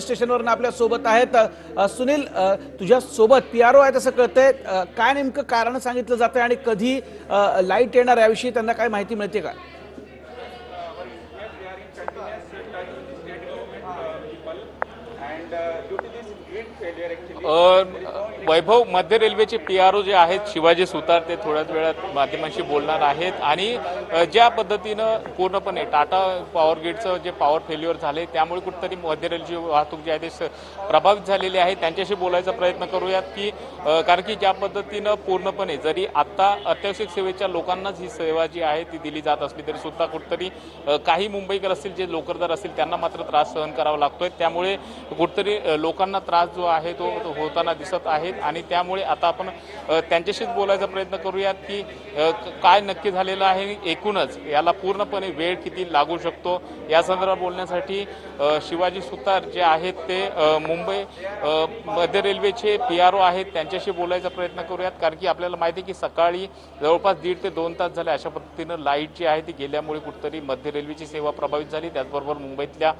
स्टेशनवरून आपल्यासोबत आहेत. सुनील तुझ्या सोबत पी आर ओ आहेत असं कळतंय. काय नेमकं कारण सांगितलं जातंय आणि कधी लाइट येणार याविषयी त्यांना काय माहिती मिळते का? वैभव मध्य रेल्वेचे पी आर ओ जे आहेत शिवाजी सुतार ते थोड्याच वेळात माध्यमांशी बोलणार आहेत. आणि ज्या पद्धतीनं पूर्णपणे टाटा पॉवर ग्रीडचं जे पॉवर फेल्युअर झाले त्यामुळे कुठंतरी मध्य रेल्वेची वाहतूक जी आहे ते स- प्रभावित झालेली आहे. त्यांच्याशी बोलायचा प्रयत्न करूयात की कारण की ज्या पद्धतीनं पूर्णपणे जरी आत्ता अत्यावश्यक सेवेच्या लोकांनाच ही सेवा जी आहे ती दिली जात असली तरी सुद्धा कुठतरी काही मुंबईकर असतील जे लोकरदार असतील त्यांना मात्र त्रास सहन करावा लागतोय. त्यामुळे कुठतरी लोकांना त्रास जो आहे तो होताना दिसत आहेत आणि त्यामुळे आता आपण त्यांच्याशीच बोलायचा प्रयत्न करूयात की काय नक्की झालेलं आहे एकूणच याला पूर्णपणे वेळ किती लागू शकतो? या संदर्भात बोलण्यासाठी शिवाजी सुतार जे आहेत ते मुंबई मध्य रेल्वेचे पी आर ओ आहेत त्यांच्याशी बोलायचा प्रयत्न करूयात कारण की आपल्याला माहिती आहे की सकाळी जवळपास दीड ते दोन तास झाले अशा पद्धतीनं लाइट जी आहे ती गेल्यामुळे कुठंतरी मध्य रेल्वेची सेवा प्रभावित झाली. त्याचबरोबर मुंबईतल्या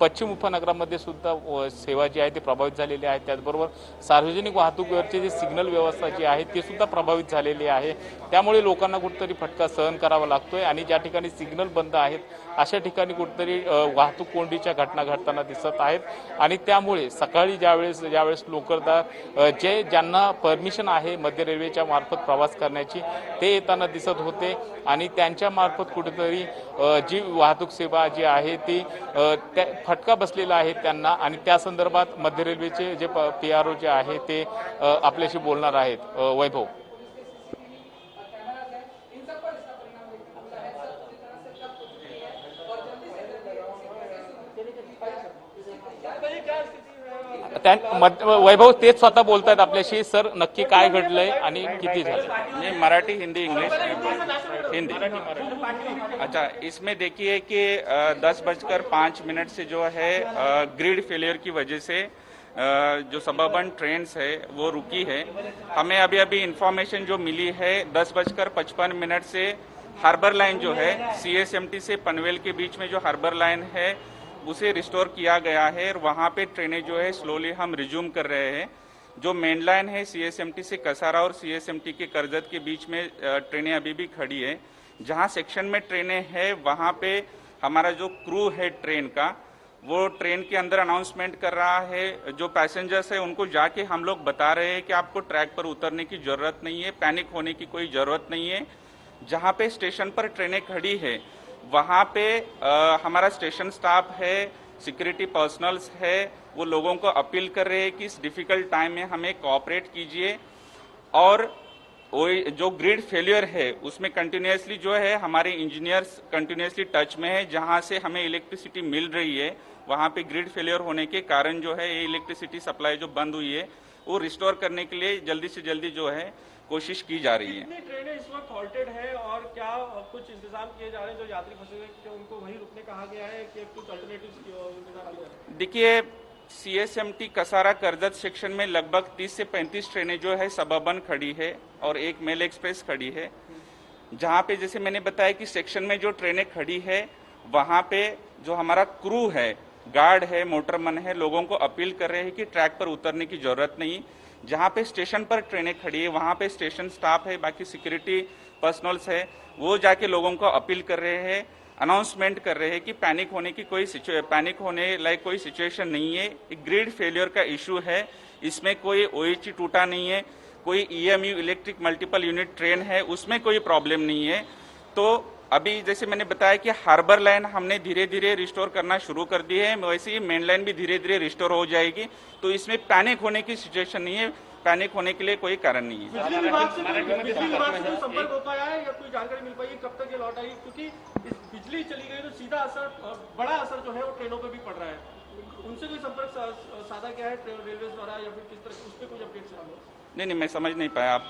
पश्चिम उपनगरामध्ये सुद्धा सेवा जी आहे ती प्रभावित झालेली आहे. त्याचबरोबर सार्वजनिक वाहतुकीवरची जी सिग्नल व्यवस्था जी आहे ती सुद्धा प्रभावित झालेली आहे. त्यामुळे लोकांना कुठंतरी फटका सहन करावा लागतोय आणि ज्या ठिकाणी सिग्नल बंद आहेत अशा ठिकाणी कुठंतरी वाहतूक कोंडीच्या घटना घडताना दिसत आहेत. आणि त्यामुळे सकाळी ज्यावेळेस ज्यावेळेस लोकलदार जे ज्यांना परमिशन आहे मध्य रेल्वेच्या मार्फत प्रवास करण्याची. ते येताना दिसत होते आणि त्यांच्या मार्फत कुठेतरी जी वाहतूक सेवा जी आहे ती त्या फटका बसलेला आहे त्यांना आणि त्या संदर्भात मध्य रेल्वेचे जे पी आर ओ जे आहे ते आपल्याशी बोलणार आहेत. वैभव. वैभव तेच स्वतः बोलतायत आपल्याशी, सर, नक्की काय घडलंय आणि किती झालं? मराठी, हिंदी, इंग्लिश. हिंदी. अच्छा इसमें देखिए कि दस बजकर पाँच मिनट से जो है ग्रिड फेलियर की वजह से जो सबर्बन ट्रेन्स है, वो रुकी है। हमें अभी अभी इंफॉर्मेशन जो मिली है, दस बजकर पचपन मिनट से हार्बर लाइन जो है सीएसएमटी से पनवेल के बीच में जो हार्बर लाइन है उसे रिस्टोर किया गया है और वहाँ पे ट्रेनें जो है स्लोली हम रिज्यूम कर रहे हैं। जो मेन लाइन है सीएसएमटी से कसारा और सीएसएमटी के करजत के बीच में ट्रेनें अभी भी खड़ी है। जहाँ सेक्शन में ट्रेनें हैं, वहाँ पे हमारा जो क्रू है ट्रेन का, वो ट्रेन के अंदर अनाउंसमेंट कर रहा है। जो पैसेंजर्स है, उनको जाके हम लोग बता रहे हैं कि आपको ट्रैक पर उतरने की ज़रूरत नहीं है पैनिक होने की कोई ज़रूरत नहीं है। जहाँ पे स्टेशन पर ट्रेनें खड़ी है वहाँ पे अ, हमारा स्टेशन स्टाफ है सिक्योरिटी पर्सनल्स है वो लोगों को अपील कर रहे हैं कि इस डिफ़िकल्ट टाइम में हमें कॉपरेट कीजिए। और जो ग्रिड फेलियर है उसमें कंटिन्यूसली जो है हमारे इंजीनियर्स कंटिन्यूसली टच में है जहाँ से हमें इलेक्ट्रिसिटी मिल रही है वहाँ पे ग्रिड फेलियर होने के कारण जो है ये इलेक्ट्रिसिटी सप्लाई जो बंद हुई है वो रिस्टोर करने के लिए जल्दी से जल्दी जो है कोशिश की जा रही है। कितनी ट्रेनें इस वक्त हॉल्टेड है और क्या कुछ इंतज़ाम किए जा रहे हैं जो यात्री फंसे हुए हैं, उनको वहीं रुकने कहा गया है कि कुछ अल्टरनेटिव इंतज़ाम किए जा रहे हैं देखिए सीएसएमटी कसारा करजत सेक्शन में लगभग 30 से 35 ट्रेनें जो है सबर्बन खड़ी है और एक मेल एक्सप्रेस खड़ी है। जहाँ पे जैसे मैंने बताया कि सेक्शन में जो ट्रेनें खड़ी है वहाँ पे जो हमारा क्रू है गार्ड है मोटरमन है लोगों को अपील कर रहे हैं कि ट्रैक पर उतरने की ज़रूरत नहीं। जहाँ पे स्टेशन पर ट्रेनें खड़ी है, वहाँ पे स्टेशन स्टाफ है, बाकी सिक्योरिटी पर्सनल्स है, वो जाके लोगों को अपील कर रहे हैं, अनाउंसमेंट कर रहे हैं कि पैनिक होने की कोई पैनिक होने लायक कोई सिचुएशन नहीं है। एक ग्रिड फेलियर का इशू है, इसमें कोई ओएची टूटा नहीं है, कोई EMU electric multiple unit train है, उसमें कोई प्रॉब्लम नहीं है। तो अभी जैसे मैंने बताया कि हार्बर लाइन हमने धीरे धीरे रिस्टोर करना शुरू कर दी है, वैसे ही मेन लाइन भी धीरे धीरे रिस्टोर हो जाएगी। तो इसमें पैनिक होने की सिचुएशन नहीं है, पैनिक होने के लिए कोई कारण नहीं है। बिजली संपर्क हो पाया है, या कोई जानकारी मिल पाई कब तक ये लौट आई? क्योंकि बिजली चली गई तो सीधा असर, बड़ा असर जो है वो ट्रेनों पर भी पड़ रहा है। उनसे कोई संपर्क साधा क्या है रेलवे द्वारा या फिर किस तरह उस पर कुछ अपडेट चला नहीं नहीं मैं समझ नहीं पाया आप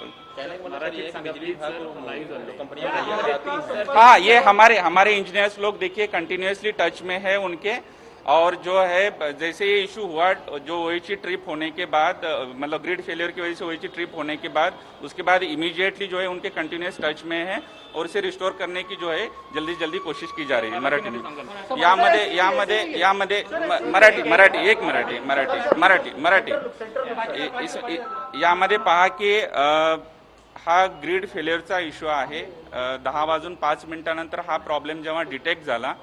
हाँ ये हमारे हमारे इंजीनियर्स लोग देखिए कंटिन्यूसली टच में है उनके। और जो है जैसे ये इशू हुआ जो ओएची ट्रिप होने के बाद मतलब ग्रिड फेलियर की वजह से ओएची ट्रिप होने के बाद उसके बाद इमीडिएटली जो है उनके कंटिन्यूस टच में है और इसे रिस्टोर करने की जो है जल्दी जल्दी कोशिश की जा रही है मराठी में। यामध्ये यामध्ये यामध्ये म- मराठी मराठी एक मराठी मराठी मराठी मराठी। यामध्ये पहा की हा ग्रीड फेलियरचा इश्यू आहे. दहा वाजून पाच मिनिटानंतर हा प्रॉब्लेम जेव्हा डिटेक्ट झाला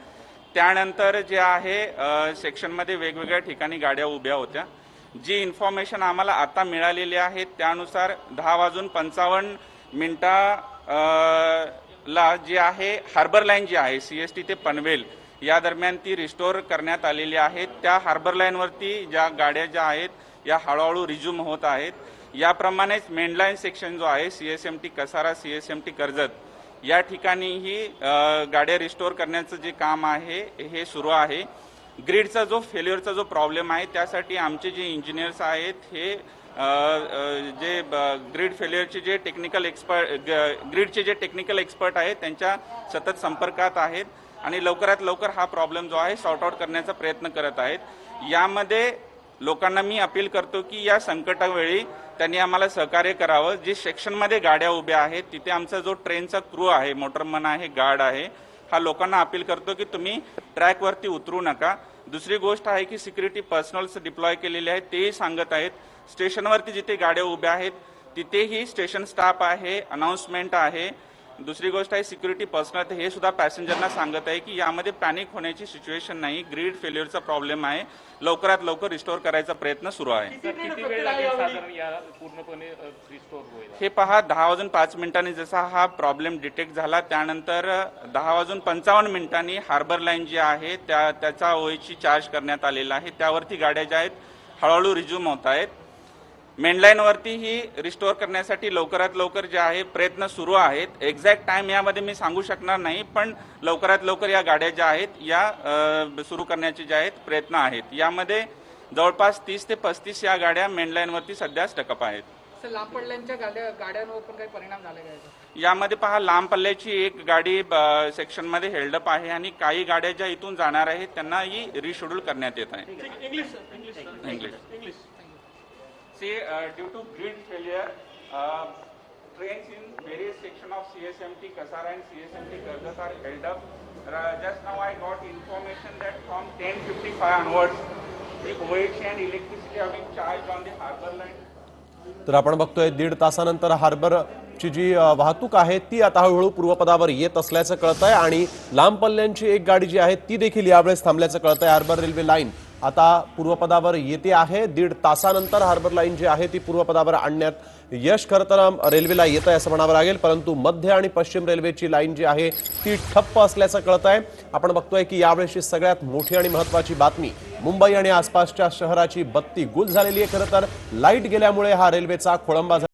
त्यानंतर जे आहे सेक्शनमध्ये वेगवेगळ्या ठिकाणी गाड्या उभ्या होत्या. जी इन्फॉर्मेशन आम्हाला आता मिळालेली आहे त्यानुसार दहा वाजून पंचावन्न मिनटा ला जी आहे हार्बर लाईन जी आहे सी एस टी ते पनवेल या दरम्यान ती रिस्टोर करण्यात आलेली आहे. त्या हार्बर लाईनवरती ज्या गाड्या ज्या आहेत या हळूहळू रिझ्यूम होत आहेत. याप्रमाणेच मेनलाईन सेक्शन जो आहे C S M T Kasara C S M T Karjat या ठिकाणीही गाड्या रिस्टोअर करण्याचं जे काम आहे हे सुरू आहे. ग्रीडचा जो फेल्युअरचा जो प्रॉब्लेम आहे त्यासाठी आमचे जे इंजिनियर्स आहेत हे जे ग्रीड फेल्युअरचे जे टेक्निकल एक्सपर्ट ग्रीडचे जे टेक्निकल एक्सपर्ट आहेत त्यांच्या सतत संपर्कात आहेत आणि लवकरात लवकर हा प्रॉब्लेम जो आहे सॉर्ट आउट करण्याचा प्रयत्न करत आहेत. यामध्ये लोकांना मी अपील करतो की या संकटावेळी त्यांनी आम्हाला सहकार्य करावं. जे सेक्शनमध्ये गाड्या उभ्या आहेत तिथे आमचा जो ट्रेनचा क्रू आहे मोटरमन आहे गार्ड आहे हा लोकांना अपील करतो की तुम्ही ट्रॅकवरती उतरू नका. दुसरी गोष्ट आहे की सिक्युरिटी पर्सनल्स डिप्लॉय केलेले आहेत तेही सांगत आहेत. स्टेशनवरती जिथे गाड्या उभ्या आहेत तिथेही स्टेशन स्टाफ आहे अनाऊन्समेंट आहे. दुसरी गोष्ट आहे सिक्युरिटी पर्सनल हे सुद्धा पॅसेंजरना सांगत आहे की यामध्ये पॅनिक होण्याची सिच्युएशन नाही ग्रीड फेल्युअरचा प्रॉब्लेम आहे. लवकरात लवकर रिस्टोर करायचा प्रयत्न सुरू आहे. किती वेळ लागेल साधारण या पूर्णपणे रिस्टोर होईल हे पहा दहा वाजून पाच मिनिटांनी जसा हा प्रॉब्लेम डिटेक्ट झाला त्यानंतर दहा वाजून पंचावन्न मिनिटांनी हार्बर लाईन जी आहे त्या त्याचा ओएची चार्ज करण्यात आलेला आहे. त्यावरती गाड्या ज्या आहेत हळूहळू रिझ्यूम होत आहेत. मेनलाईनवरती ही रिस्टोअर करण्यासाठी लवकरात लवकर जे आहे प्रयत्न सुरू आहेत. एक्झॅक्ट टाइम यामध्ये मी सांगू शकणार नाही पण लवकरात लवकर या गाड्या ज्या आहेत या सुरू करण्याचे जे आहेत प्रयत्न आहेत. यामध्ये जवळपास तीस ते पस्तीस या गाड्या मेनलाईनवरती सध्या स्टकअप आहेत. सर लांब पडल्यांच्या गाड्या गाड्यांवर पण काही परिणाम झाले का? याचा? यामध्ये पहा लांब पल्ल्याची एक गाडी सेक्शनमध्ये हेल्डअप आहे आणि काही गाड्या ज्या इथून जाणार आहेत त्यांना ही रिशेड्यूल करण्यात येत आहे. English say uh, due to grid failure, uh, trains in various section of CSMT Kasara and CSMT Kargat are held up. Uh, just now I got information that from 10:55 onwards, the OH and electricity have been charged on the harbour line. तर आपण बघतोय दीड तासानंतर हार्बरची जी वाहतूक आहे ती आता हळूहळू पूर्वपदावर येत असल्याचं कळत आहे आणि लांब पल्ल्यांची एक गाडी जी आहे ती देखील यावेळेस थांबल्याचं कळत आहे हार्बर रेल्वे लाईन आता पूर्वपदावर येते आहे. दीड तासानंतर हार्बर लाईन जी आहे ती पूर्वपदावर आणण्यात यश. खरं तर रेल्वेला येत आहे असं म्हणावं लागेल परंतु मध्य आणि पश्चिम रेल्वेची लाईन जी आहे ती ठप्प असल्याचं कळत आहे आपण बघतोय की यावेळेची सगळ्यात मोठी आणि महत्वाची बातमी मुंबई आणि आसपासच्या शहराची बत्ती गुल झालेली आहे. खरं तर लाइट गेल्यामुळे हा रेल्वेचा खोळंबा झाला.